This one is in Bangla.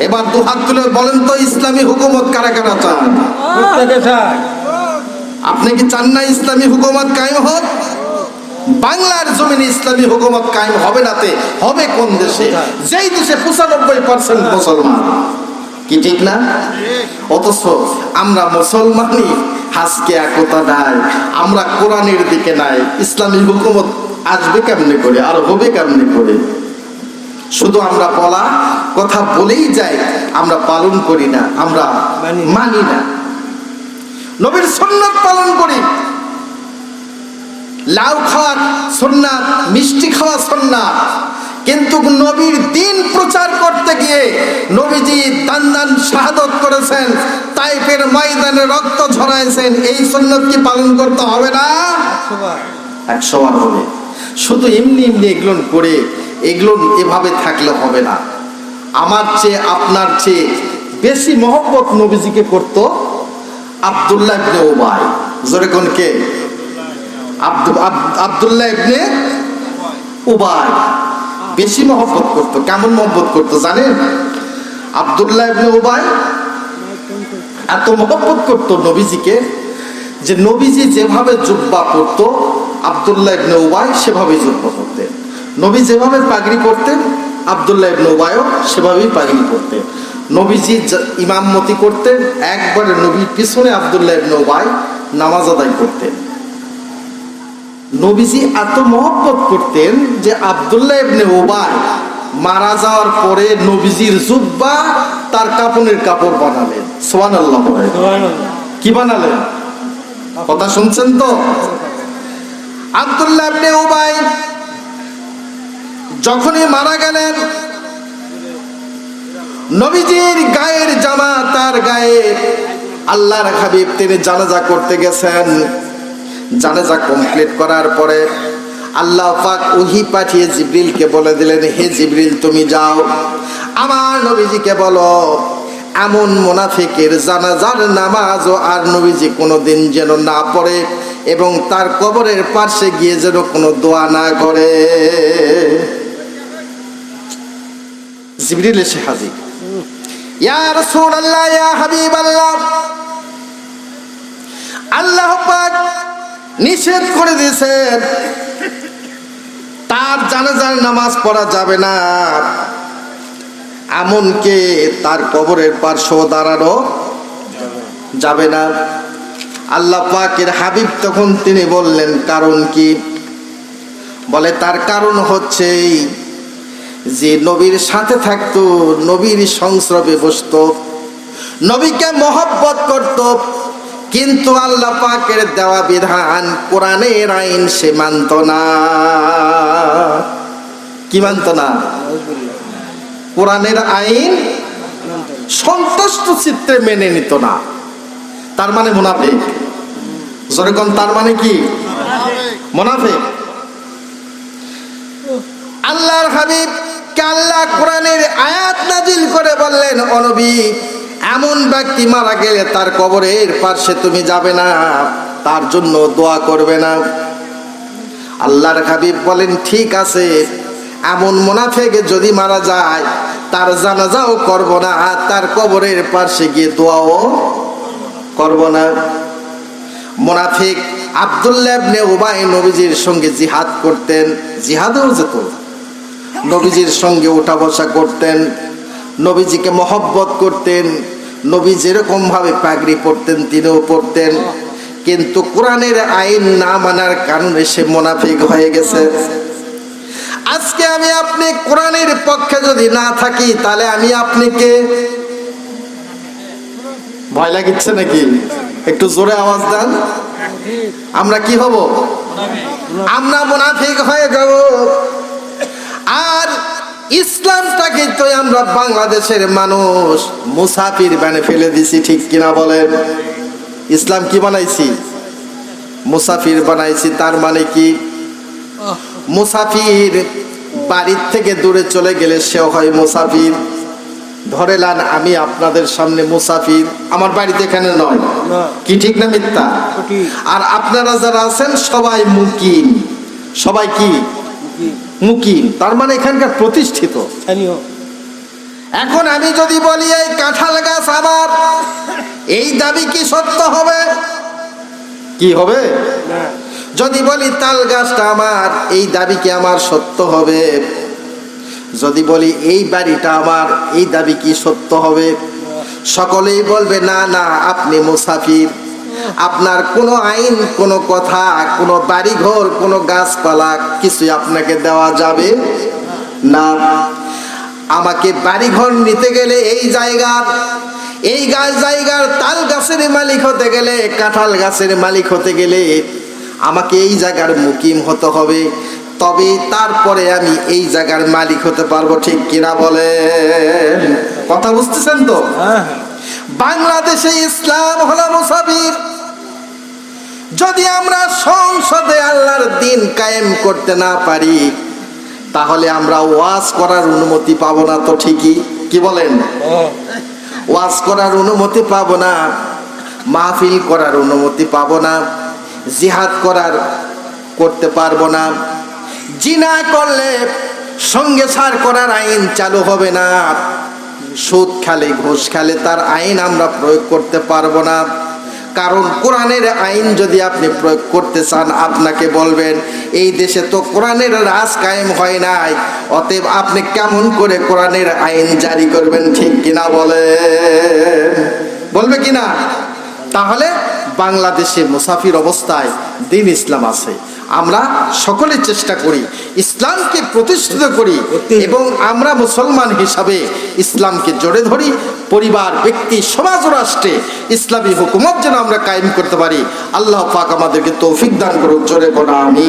এবার দু হাত তুলে বলেন তো ইসলামী হুকুমত কারা কারা চান আপনি কি চান না ইসলামী হুকুমত কায়েম হোক? বাংলার জমিনে ইসলামী হুকুমত কায়েম হবে নাতে হবে কোন দেশে? যেই দেশে পঁচানব্বই পার্সেন্ট মুসলমান। কি ঠিক না? অথচ আমরা মুসলমানই হাজকে একতা নাই আমরা কোরআনের দিকে নাই ইসলামী হুকুমত আসবে কেমনে করে আর হবে কেমনে করে? শুধু আমরা বলা কথা বলেই যাই আমরা পালন করি না আমরা মানি না। নবীর সুন্নাত পালন করি। লাউ খাওয়া সুন্নাত মিষ্টি খাওয়া সুন্নাত। কিন্তু নবীর দিন প্রচার করতে গিয়ে নবীজি দান দান শাহাদত করেছেন তাইফের ময়দানে রক্ত ঝরাইছেন এই সুন্নত কি পালন করতে হবে না? সবার একশো বার হবে। শুধু এমনি এমনি এগুলো করে এগুলো এভাবে থাকলে হবে না। আমার চেয়ে, আপনার চেয়ে বেশি মহব্বত নবীজিকে করত আবদুল্লাহ ইবনে ওবাই জোরে কোন কে? আব্দু আবদুল্লাহ ইবনে উবাই। বেশি মহব্বত করত। কেমন মহব্বত করত জানেন? আবদুল্লাহ ইবনে উবাই এত মহব্বত করতো নবীজিকে যে নবীজি যেভাবে জুব্বা পরতো আবদুল্লাহ ইবনে উবাই সেভাবেই জুব্বা পরতেন নবী যেভাবে পাগড়ি করতেন আবদুল্লাহ ইবনে সেভাবেই পাগড়ি করতেন। নবীজি ইমামতি করতেন একবারে নবীর পিছনে আবদুল্লাহ ইবনে উবাই নামাজ আদায় করতেন। নবীজি এত মহব্বত করতেন যে আবদুল্লাহ ইবনে উবাই মারা যাওয়ার পরে নবীজির জুব্বা তার কাপনের কাপড় বানালেন। সোয়ান আল্লাহ কি বানালেন? কথা শুনছেন তো? আব্দুল্লাহ ইবনে উবাই যখনই মারা গেলেন, নবীজির গায়ের জামা তার গায়ে, আল্লাহর হাবিব তিনি জানাজা করতে গেছেন। জানাজা কমপ্লিট করার পরে আল্লাহ পাক ওহি পাঠিয়ে জিবরিলকে বলে দিলেন, হে জিবরিল, তুমি যাও। আমার নবীজিকে বলো, এমন মোনাফিকের জানাজার নামাজও আর নবীজি কোনো দিন যেন না পড়ে এবং তার কবরের পাশে গিয়ে যেন কোনো দোয়া না করে। জিবরিল এসে হাজির। ইয়া রাসূলুল্লাহ, ইয়া হাবিবাল্লাহ। আল্লাহ পাক নিষেধ করে দিয়েছেন, তার জানাজার নামাজ পড়া যাবে না। এমনকি তার কবরের পার্শ্ব দাঁড়ানো যাবে না। আল্লাহ পাকের হাবিব তখন তিনি বললেন, কারণ কি? বলে, তার কারণ হচ্ছে যে নবীর সাথে থাকতো, নবীর সংস্রবে বসত। নবীকে মহব্বত করত, কিন্তু আল্লাহ পাকের দেওয়া বিধান, কোরআনের আইন সে মানত না। কি মানত না? কোরআনের আইন সন্তুষ্ট চিত্রে মেনে নিত না। তার মানে মুনাফিক। যেরকম তার মানে কি? মুনাফিক। আল্লাহর হাবিব আল্লাহ কোরআনের আয়াত নাজিল করে বললেন অনবী এমন ব্যক্তি মারা গেলে তার কবরের পাশে তুমি যাবে না, তার জন্য দোয়া করবে না। আল্লাহর হাবিব বলেন, ঠিক আছে, এমন মোনাফেক যদি মারা যায়, তার জানাজাও করব না তার কবরের পাশে গিয়ে দোয়াও করব না। মোনাফিক আবদুল্লাহ ইবনে উবাই নবীজির সঙ্গে জিহাদ করতেন, জিহাদেও যেত নবীজির সঙ্গে উঠা বসা করতেন, নবীজিকে মহব্বত করতেন, নবী যেরকমভাবে পাগড়ি পড়তেন তিনিও পড়তেন কিন্তু কোরআনের আইন না মানার কারণে সে মোনাফিক হয়ে গেছে। আজকে আমি আপনি কোরআনের পক্ষে যদি না থাকি, তাহলে আমি আপনাকে ভয় লাগিচ্ছে নাকি? একটু জোরে আওয়াজ দেন। আমরা কি হব? আমরা মুনাফিক হয়ে যাব। আর ইসলামটাকে তো আমরা বাংলাদেশের মানুষ মুসাফির বানে ফেলে দিছি ঠিক কিনা বলেন? ইসলাম কি বানাইছি? মুসাফির বানাইছি তার মানে কি? মুসাফির বাড়ির থেকে দূরে চলে গেলে সেও হয় মুসাফির। ধরে লান আমি আপনাদের সামনে মুসাফির আমার বাড়িতে এখানে নয়। কি ঠিক না মিথ্যা? আর আপনারা যারা আছেন সবাই মুকিম সবাই কি কি? মুকিম তার মানে এখানকার প্রতিষ্ঠিত। স্থানীয় এখন আমি যদি বলি এই কাঁঠাল গাছ আমার এই দাবি কি সত্য হবে? কি হবে? যদি বলি তাল গাছটা আমার এই দাবি কি আমার সত্য হবে? যদি বলি এই বাড়িটা আমার এই দাবি কি সত্য হবে? সকলেই বলবে না না আপনি মুসাফির। আপনার কোনো আইন কোনো কথা কোনো বাড়িঘর কোনো গাছপালা কিছুই আপনাকে দেওয়া যাবে না। আমাকে বাড়িঘর নিতে গেলে এই জায়গার এই গাছ জায়গার তাল গাছের মালিক হতে গেলে কাঁঠাল গাছের মালিক হতে গেলে আমাকে এই জায়গার মুকিম হতে হবে। তবে তারপরে আমি এই জায়গার মালিক হতে পারব ঠিক কিনা বলে কথা বুঝতেছেন তো? হ্যাঁ। বাংলাদেশে ইসলাম হলো মুসাফির। যদি আমরা সংসদে আল্লাহর দিন কায়েম করতে না পারি, তাহলে আমরা ওয়াজ করার অনুমতি পাবো না তো ঠিকই। কি বলেন? ওয়াজ করার অনুমতি পাবো না, মাহফিল করার অনুমতি পাবো না, জিহাদ করার করতে পারব না, জিনা করলে সঙ্গে সার করার আইন চালু হবে না, সুদ খেলে ঘুষ খেলে তার আইন আমরা প্রয়োগ করতে পারব না। কারণ কোরআনের আইন যদি আপনি প্রয়োগ করতে চান, আপনাকে বলবেন, এই দেশে তো কোরআনের রাজ কায়েম হয় নাই। অতএব আপনি কেমন করে কোরআনের আইন জারি করবেন, ঠিক কিনা বলে? বলবে কিনা? তাহলে বাংলাদেশে মুসাফির অবস্থায় দিন ইসলাম আছে। আমরা সকলে চেষ্টা করি, ইসলামকে প্রতিষ্ঠিত করি এবং আমরা মুসলমান হিসাবে ইসলামকে জড়ে ধরি, পরিবার, ব্যক্তি, সমাজ, রাষ্ট্রে ইসলামী হুকুমত যেন আমরা কায়েম করতে পারি। আল্লাহ পাক আমাদেরকে তৌফিক দান করুক, জোরে বলা আমি